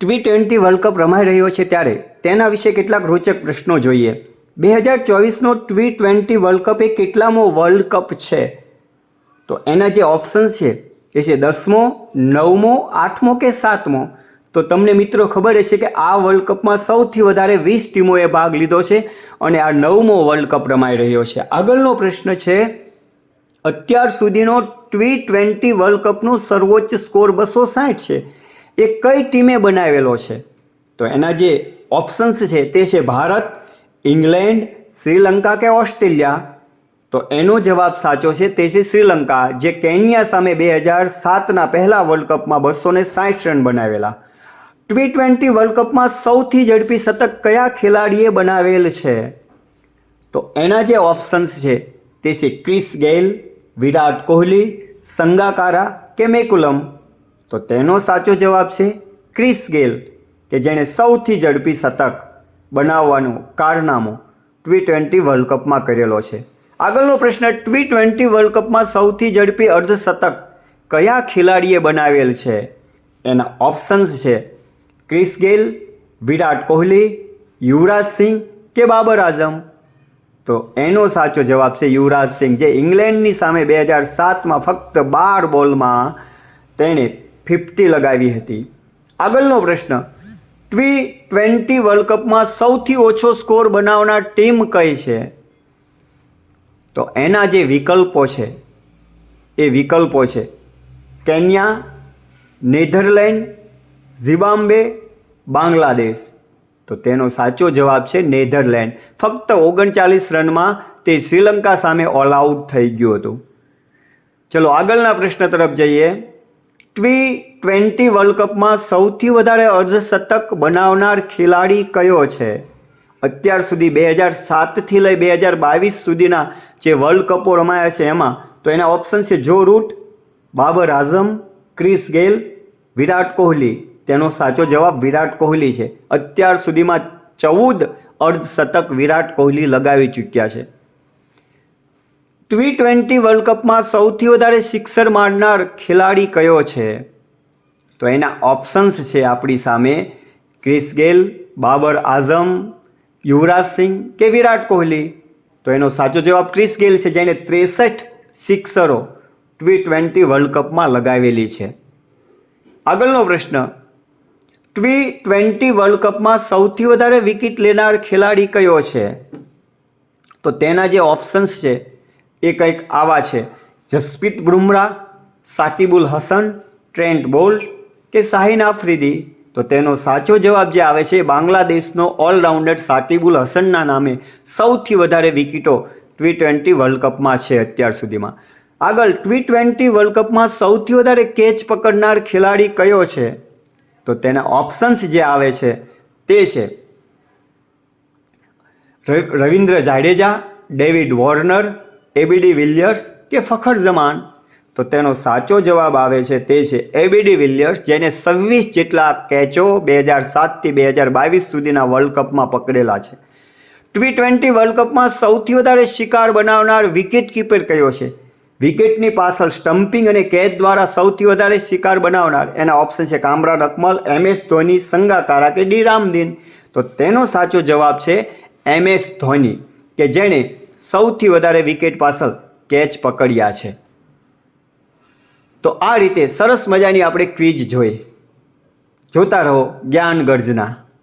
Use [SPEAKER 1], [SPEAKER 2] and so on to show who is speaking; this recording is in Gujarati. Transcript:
[SPEAKER 1] ટી ટ્વેન્ટી વર્લ્ડ કપ રમાઈ રહ્યો છે ત્યારે તેના વિશે કેટલાક રોચક પ્રશ્નો જોઈએ. બે હજાર ચોવીસનો ટી ટ્વેન્ટી વર્લ્ડ કપ એ કેટલામો વર્લ્ડ કપ છે? તો એના જે ઓપ્શન્સ છે એ છે દસમો, નવમો, આઠમો કે સાતમો? તો તમને મિત્રો ખબર હશે કે આ વર્લ્ડ કપમાં સૌથી વધારે વીસ ટીમોએ ભાગ લીધો છે અને આ નવમો વર્લ્ડ કપ રમાઈ રહ્યો છે. આગળનો પ્રશ્ન છે, અત્યાર સુધીનો ટી ટ્વેન્ટી વર્લ્ડ કપનું સર્વોચ્ચ સ્કોર બસો સાઠ છે. એ કઈ ટીમે બનાવેલો છે? તો એના જે ઓપ્શન્સ છે તે છે ભારત, ઇંગ્લેન્ડ, શ્રીલંકા કે ઓસ્ટ્રેલિયા? તો એનો જવાબ સાચો છે તે છે શ્રીલંકા, જે કેન્યા સામે બે હજાર સાતના પહેલા વર્લ્ડ કપમાં બસો ને સાઠ રન બનાવેલા. ટી ટ્વેન્ટી વર્લ્ડ કપમાં સૌથી ઝડપી શતક કયા ખેલાડીએ બનાવેલ છે? તો એના જે ઓપ્શન્સ છે તે છે ક્રિસ ગેલ વિરાટ કોહલી, સંગાકારા કે મેકુલમ? તો તેનો સાચો જવાબ છે ક્રિસ ગેલ, કે જેણે સૌથી ઝડપી શતક બનાવવાનું કારનામું ટ્વી ટ્વેન્ટી વર્લ્ડ કપમાં કરેલો છે. આગળનો પ્રશ્ન ટ્વી ટ્વેન્ટી વર્લ્ડ કપમાં સૌથી ઝડપી અર્ધશતક કયા ખેલાડીએ બનાવેલ છે? એના ઓપ્શન્સ છે ક્રિસ ગેલ, વિરાટ કોહલી, યુવરાજ સિંહ કે બાબર આઝમ? તો એનો સાચો જવાબ છે યુવરાજ સિંહ, જે ઇંગ્લેન્ડની સામે બે હજાર સાતમાં ફક્ત બાર બોલમાં તેણે ફિફ્ટી લગાવી હતી. આગળનો પ્રશ્ન ટ્વી ટ્વેન્ટી વર્લ્ડ કપમાં સૌથી ઓછો સ્કોર બનાવનાર ટીમ કઈ છે? તો એના જે વિકલ્પો છે, એ વિકલ્પો છે, કેન્યા, નેધરલેન્ડ, ઝિમ્બાબ્વે, બાંગ્લાદેશ. તો તેનો સાચો જવાબ છે નેધરલેન્ડ. ફક્ત ઓગણચાલીસ રનમાં તે શ્રીલંકા સામે ઓલ આઉટ થઈ ગયું હતું. ચલો આગળના પ્રશ્ન તરફ જઈએ. ટી ટ્વેન્ટી વર્લ્ડ કપમાં સૌથી વધારે અર્ધશતક બનાવનાર ખેલાડી કયો છે? અત્યાર સુધી બે હજાર સાતથી લઈ બે હજાર બાવીસ સુધીના જે વર્લ્ડ કપો રમાયા છે એમાં, તો એના ઓપ્શન છે Joe Root Babar Azam Chris Gayle Virat Kohli. તેનો સાચો જવાબ વિરાટ કોહલી છે. અત્યાર સુધીમાં ચૌદ અર્ધશતક વિરાટ કોહલી લગાવી ચૂક્યા છે. ટી ટ્વેન્ટી વર્લ્ડ કપમાં સૌથી વધારે સિક્સર મારનાર ખેલાડી કયો છે? તો એના ઓપ્શન્સ છે આપણી સામે ક્રિસ ગેલ, બાબર આઝમ, યુવરાજ સિંહ કે વિરાટ કોહલી. તો એનો સાચો જવાબ ક્રિસ ગેલ છે, જેણે ત્રેસઠ સિક્સરો ટી ટ્વેન્ટી વર્લ્ડ કપમાં લગાવેલી છે. આગળનો પ્રશ્ન ટી ટ્વેન્ટી વર્લ્ડ કપમાં સૌથી વધારે વિકેટ લેનાર ખેલાડી કયો છે? તો તેના જે ઓપ્શન્સ છે એ કંઈક આવા છે. જસપ્રીત બુમરાહ, સાકિબુલ હસન, ટ્રેન્ટ બોલ્ટ કે શાહીન આફ્રિદી? તો તેનો સાચો જવાબ જે આવે છે બાંગ્લાદેશનો ઓલરાઉન્ડર સાકિબુલ હસનના નામે સૌથી વધારે વિકેટો ટ્વી ટ્વેન્ટી વર્લ્ડ કપમાં છે અત્યાર સુધીમાં. આગળ ટ્વી ટ્વેન્ટી વર્લ્ડ કપમાં સૌથી વધારે કેચ પકડનાર ખેલાડી કયો છે? તો તેના ઓપ્શન્સ જે આવે છે તે છે Ravindra Jadeja, David Warner AB de Villiers કે ફખર જમાન? તો તેનો સાચો જવાબ આવે છે તે છે એબીડી વિલિયર્સ જેને છવ્વીસ જેટલા કેચો બે હજાર સાતથી બે હજાર બાવીસ સુધીના વર્લ્ડ કપમાં પકડેલા છે. ટી ટ્વેન્ટી વર્લ્ડ કપમાં સૌથી વધારે શિકાર બનાવનાર વિકેટ કીપર કયો છે? વિકેટની પાછળ સ્ટમ્પિંગ અને કેચ દ્વારા સૌથી વધારે શિકાર બનાવનાર એના ઓપ્શન છે કામરાન અકમલ એમ એસ ધોની, સંગાકારા કે ડી રામદીન. તો તેનો સાચો જવાબ છે એમ એસ ધોની, કે જેણે સૌથી વધારે વિકેટ પાછળ કેચ પકડ્યા છે. તો આ રીતે સરસ મજાની આપણે ક્વિઝ જોઈ. જોતા રહો જ્ઞાન ગર્જના